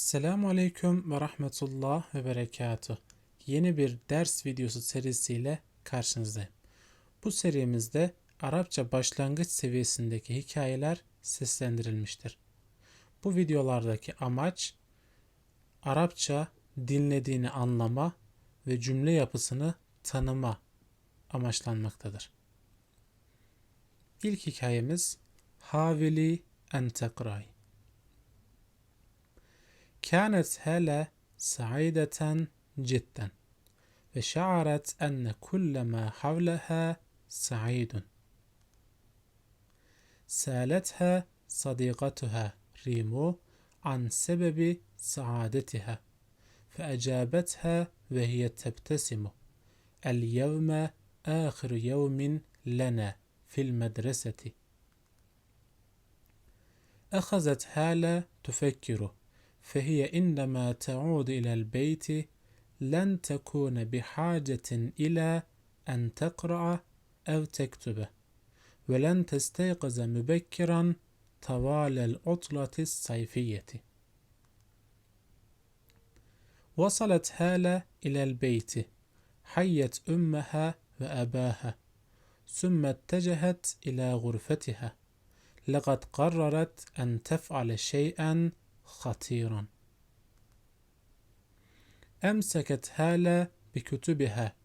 Selamun Aleyküm ve Rahmetullah ve Berekatuh. Yeni bir ders videosu serisiyle karşınızdayım. Bu serimizde Arapça başlangıç seviyesindeki hikayeler seslendirilmiştir. Bu videolardaki amaç Arapça dinlediğini anlama ve cümle yapısını tanıma amaçlanmaktadır. İlk hikayemiz Havili en tekray. كانت هالة سعيدة جدا وشعرت أن كل ما حولها سعيد. سألتها صديقتها ريمو عن سبب سعادتها فأجابتها وهي تبتسم اليوم آخر يوم لنا في المدرسة أخذت هالة تفكر فهي عندما تعود إلى البيت لن تكون بحاجة إلى أن تقرأ أو تكتب ولن تستيقظ مبكرا طوال العطلة الصيفية. وصلت هالة إلى البيت حيت أمها وأباها ثم اتجهت إلى غرفتها لقد قررت أن تفعل شيئا خطيرا أمسكت هالة بكتبها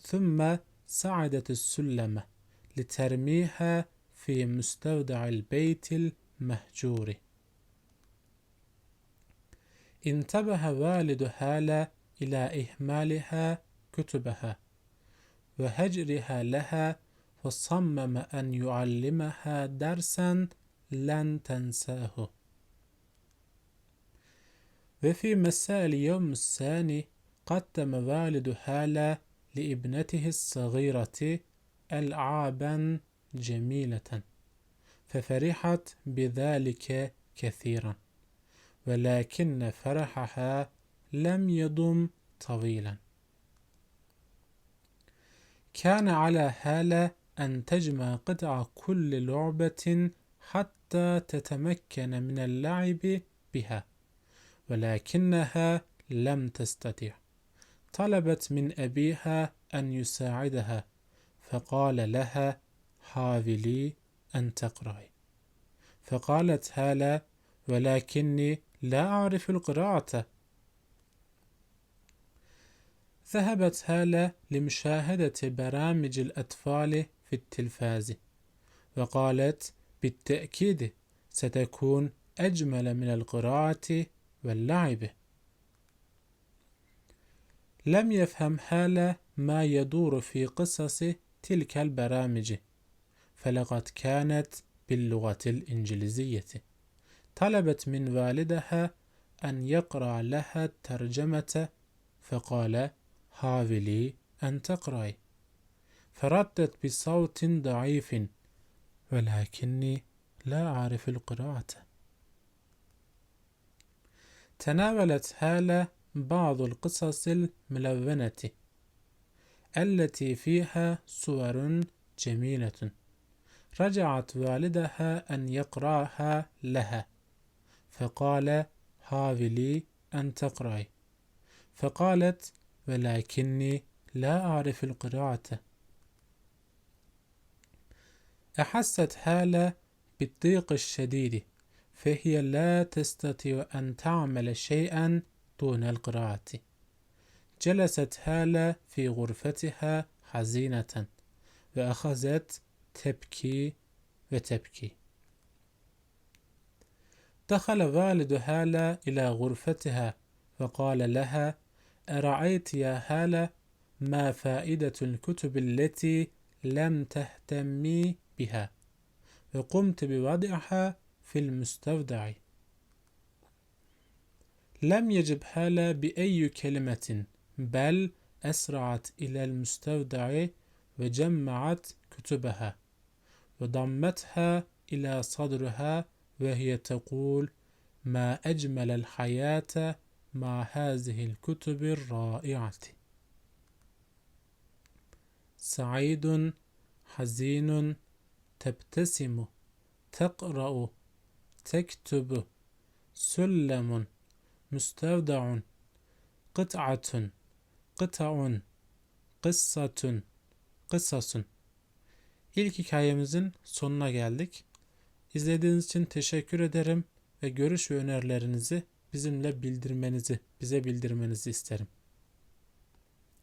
ثم صعدت السلم لترميها في مستودع البيت المهجور. انتبه والد هالة إلى إهمالها كتبها وهجرها لها وصمم أن يعلمها درسا لن تنساه. وفي مساء اليوم الثاني قدم والد هالة لابنته الصغيرة ألعابا جميلة ففرحت بذلك كثيرا ولكن فرحها لم يدم طويلا. كان على هالة أن تجمع قطع كل لعبة حتى تتمكن من اللعب بها. ولكنها لم تستطع. طلبت من أبيها أن يساعدها فقال لها حاولي أن تقرأي. فقالت هالة ولكني لا أعرف القراءة. ذهبت هالة لمشاهدة برامج الأطفال في التلفاز وقالت بالتأكيد ستكون أجمل من القراءة واللعب. لم يفهم هالة ما يدور في قصص تلك البرامج فلقد كانت باللغة الإنجليزية. طلبت من والدها أن يقرأ لها الترجمة فقال حاولي أن تقرأي فردت بصوت ضعيف ولكني لا أعرف القراءة تناولت هالة بعض القصص الملونة التي فيها صور جميلة. رجعت والدها أن يقرأها لها. فقال حاولي أن تقرأي. فقالت ولكني لا أعرف القراءة. أحست هالة بالضيق الشديد. فهي لا تستطيع أن تعمل شيئا دون القراءة. جلست هالة في غرفتها حزينة وأخذت تبكي وتبكي. دخل والد هالة إلى غرفتها وقال لها أرأيت يا هالة ما فائدة الكتب التي لم تهتمي بها؟ وقمت بوضعها في المستودع. لم يجب هالة بأي كلمة بل أسرعت إلى المستودع وجمعت كتبها وضمتها إلى صدرها وهي تقول ما أجمل الحياة مع هذه الكتب الرائعة سعيد حزين تبتسم تقرأ tektubu, süllemun, müstevdaun, kıt'atun, kıt'aun, kıssatun, kıssasun. İlk hikayemizin sonuna geldik. İzlediğiniz için teşekkür ederim ve görüş ve önerilerinizi bizimle bildirmenizi, bize bildirmenizi isterim.